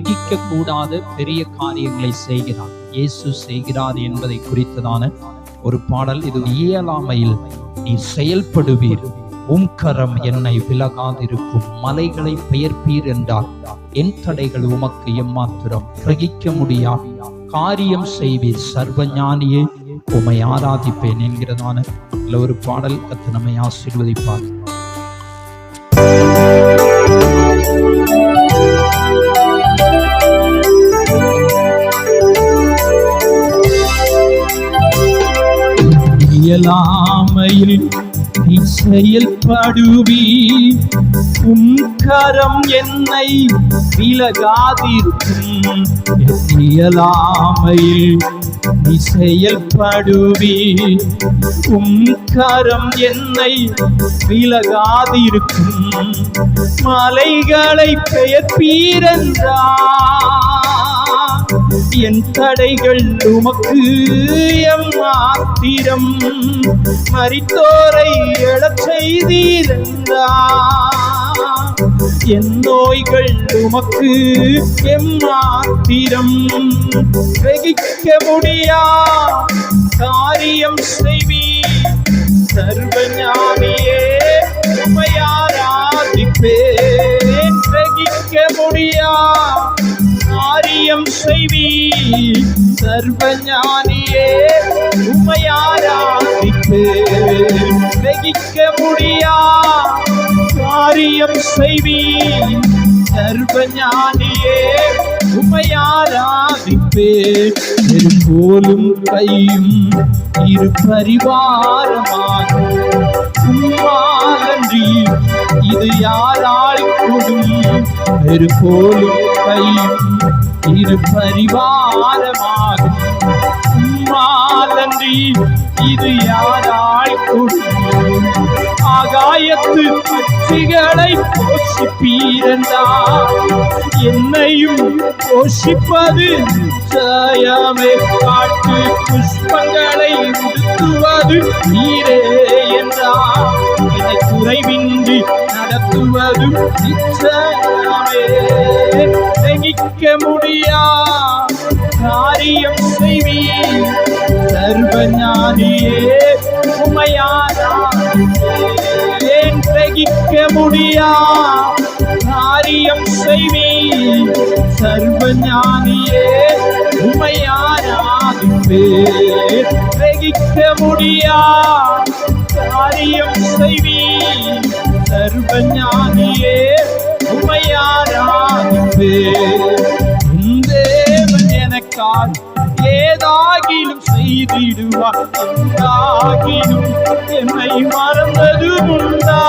கிரகிக்க கூடாத பெரிய காரியங்களை செய்கிறார். இயேசு செய்கிறார் என்பதை குறித்ததான ஒரு பாடல். இது இயலாமையில் நீ செயல்படுவீர். உம் கரம் என்னை விலகாதிருக்கும். மலைகளை பெயர்ப்பீர் என்றார். என் தடைகள் உமக்கு எம்மாத்திரம்? கிரகிக்க முடியா காரியம் செய்வீர். சர்வஞானியே உமை ஆராதிப்பேன் என்கிறதான ஒரு பாடல். கத்து நம்மை ஆசீர்வதிப்பார். இயலாமையில் நீ செயல்படுவி உம் கரம் என்னை விலகாதிருக்கும். இயலாமையில் நீ செயல்படுவி உம் கரம் என்னை விலகாதிருக்கும். மலைகளை பெயர்ப்பீரென்றா என் தடைகள் உமக்கு எம் எம்மாத்திரம் மரித்தோரை எழச் செய்தீரந்தா என் நோய்கள் உமக்கு எம் எம்மாத்திரம் கிரகிக்க முடியா காரியம் செய்வி சர்வஞானியே உமையாராதிப்பே கிரகிக்க முடியா காரியம் செய்வி. சர்வஞானியே உமையாராதிப்பு கிரகிக்க முடியா? காரியம் செய்வி. சர்வஞானியே உமையாராதிப்பே போலும் கையும் இரு பரிவாரமாக உம்மாலன்றி இது யாரால் கொடும்? போலும் கையும் இரு பரிவாரமாக மாதன்றி இது யாராய் கொடும்? ஆகாயத்து பட்சிகளை போஷிப்பீரண்டா? என்னையும் போஷிப்பது நிச்சயமே. காட்டு புஷ்பங்களை உடுத்துவது நீரே என்றா? இதை குறைவின்றி நடத்துவதும் நிச்சயமே தகிக்க முடியா? காரியம் செய்வீர் சர்வஞானியே உமையாரா ஏன் முடியா? காரியம் செய்வி. சர்வஞானியே உமையாராதிப்பே கிரகிக்க முடியா? காரியம் செய்வி. சர்வஞானியே உமையாராதிப்பே என் தேவன் எனக்காய் ஏதாகிலும் செய்திடுவார் என்றாகிலும் என்னை மறந்தது உண்டா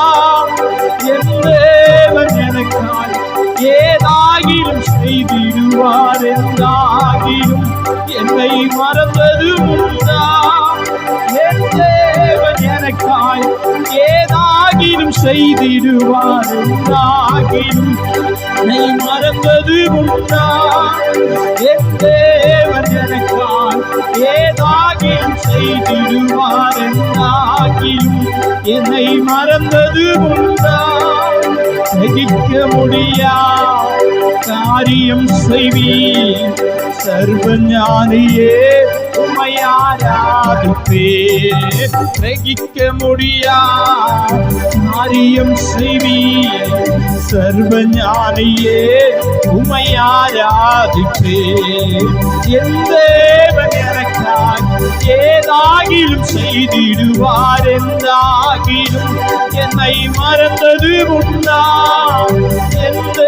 என் தேவன் எனக்காய் ஏதாகிலும் செய்திடுவார். என்றாகிலும் என்னை மறந்தது உண்டா செய்திடுவார் என்றாகிலும் என்னை மறந்தது உண்டா என் தேவன் எனக்காய் செய்திடுவார் என்றாகிலும் என்னை மறந்தது உண்டா சகிக்க முடியா காரியம் செய்வி சர்வஞானியே உமையாராதிப்பே கிரகிக்க முடியா காரியம் செய்வி சர்வஞானியே உமையாராதிப்பே என் தேவன் எனக்காய் ஏதாகிலும் செய்திடுவார் என்றாகிலும் என்னை மறந்தது உண்டா? எந்த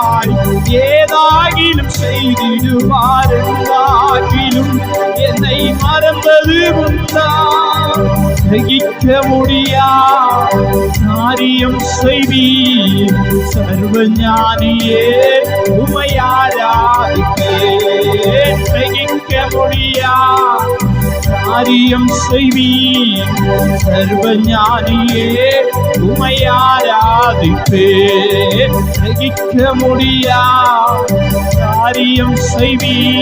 தேவன் ஏதாகிலும் செய்திடுவார் என்றாகிலும் என்னை மறந்தது உண்டா? கிரகிக்க முடியா? காரியம் செய்வி சர்வஞானியே உமையாராதிப்பே கிரகிக்க முடியா? காரியம் செய்வி சர்வஞானியே. உமையாராதிப்பே. கிரகிக்க முடியா? காரியம் செய்வி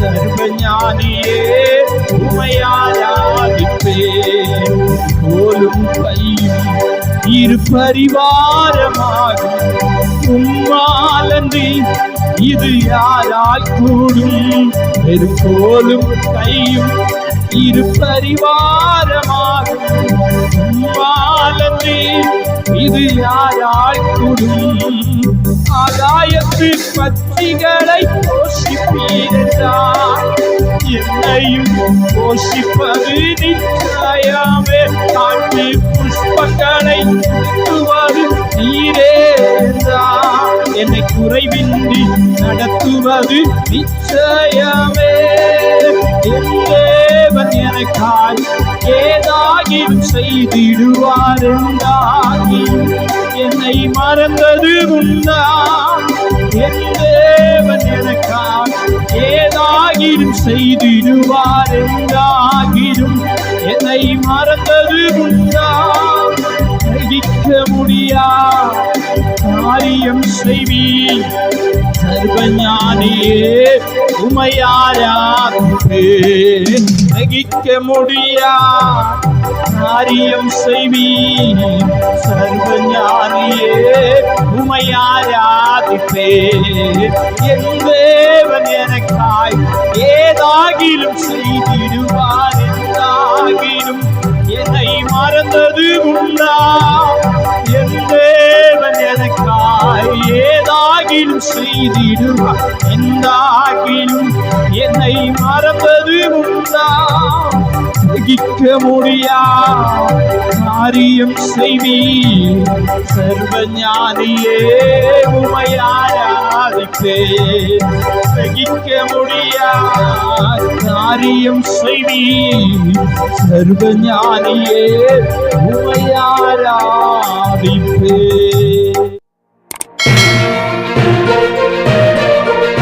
சர்வஞானியே. உமையாராதிப்பே. போலும் கையும் இரு பரிவாரமாக உம்மாலன்றி இது யாரால் கூடும்? பெருங்கோலும் கையும் இரு பரிவாரமாகும் இது யாராய் கூடும்? ஆதாயத்து பத்திகளை போஷிப்பீரென்றார் என்னையும் போஷிப்பது நிச்சயமே. காட்டு புஷ்பங்களை நடத்துவது நீரே என்றார். என்னை நிச்சயமே. தேவன் எனக்காய் ஏதாகியும் செய்திடுவார் என்றாகி என்னை மறந்தது உண்டா என் தேவன் எனக்காய் ஏதாகியும் செய்திடுவார் என்றாகிலும் என்னை மறந்தது உண்டா கிரகிக்க முடியா? காரியம் செய்வீர். உமையாராக்கு கிரகிக்க முடியா காரியம் செய்வி சர்வஞானியே உமையாராதிப்பே என் தேவன் எனக்காய் ஏதாகிலும் செய்திடுவார். ஏதாகிலும் செய்திடுவார். என்றாகிலும் என்னை மறப்பது உண்டா? கிக்க முடியா? காரியம் செய்வி சர்வஞானியே உமையாராதிப்பே சகிக்க முடியா? காரியம் செய்வி சர்வஞானியே உமையாராதிப்பே